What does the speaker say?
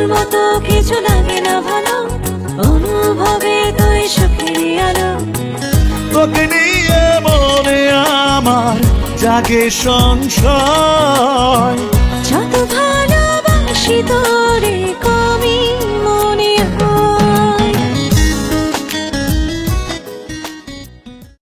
তোর মতো কিছু লাগে না ভালো। অনুভবে তুই সুখের আলো। তোকে নিয়ে মনে আমার জাগে সংশয়